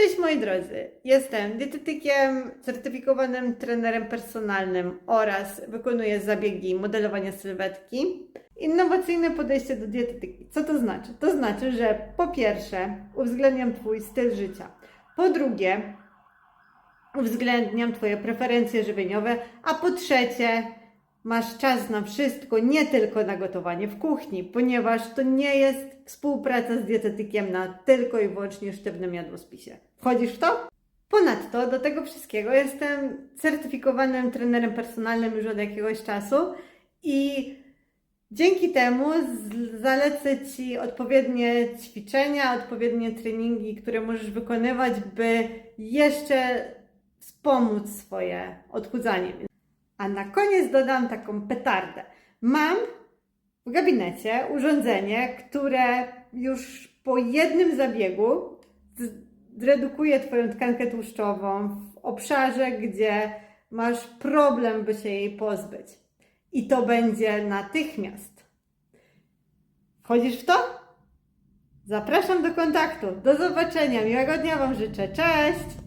Cześć moi drodzy, jestem dietetykiem, certyfikowanym trenerem personalnym oraz wykonuję zabiegi modelowania sylwetki. Innowacyjne podejście do dietetyki. Co to znaczy? To znaczy, że po pierwsze uwzględniam Twój styl życia, po drugie uwzględniam Twoje preferencje żywieniowe, a po trzecie masz czas na wszystko, nie tylko na gotowanie w kuchni, ponieważ to nie jest współpraca z dietetykiem na tylko i wyłącznie sztywnym jadłospisie. Wchodzisz w to? Ponadto do tego wszystkiego jestem certyfikowanym trenerem personalnym już od jakiegoś czasu i dzięki temu zalecę Ci odpowiednie ćwiczenia, odpowiednie treningi, które możesz wykonywać, by jeszcze wspomóc swoje odchudzanie. A na koniec dodam taką petardę. Mam w gabinecie urządzenie, które już po jednym zabiegu zredukuje Twoją tkankę tłuszczową w obszarze, gdzie masz problem, by się jej pozbyć. I to będzie natychmiast. Wchodzisz w to? Zapraszam do kontaktu. Do zobaczenia. Miłego dnia Wam życzę. Cześć!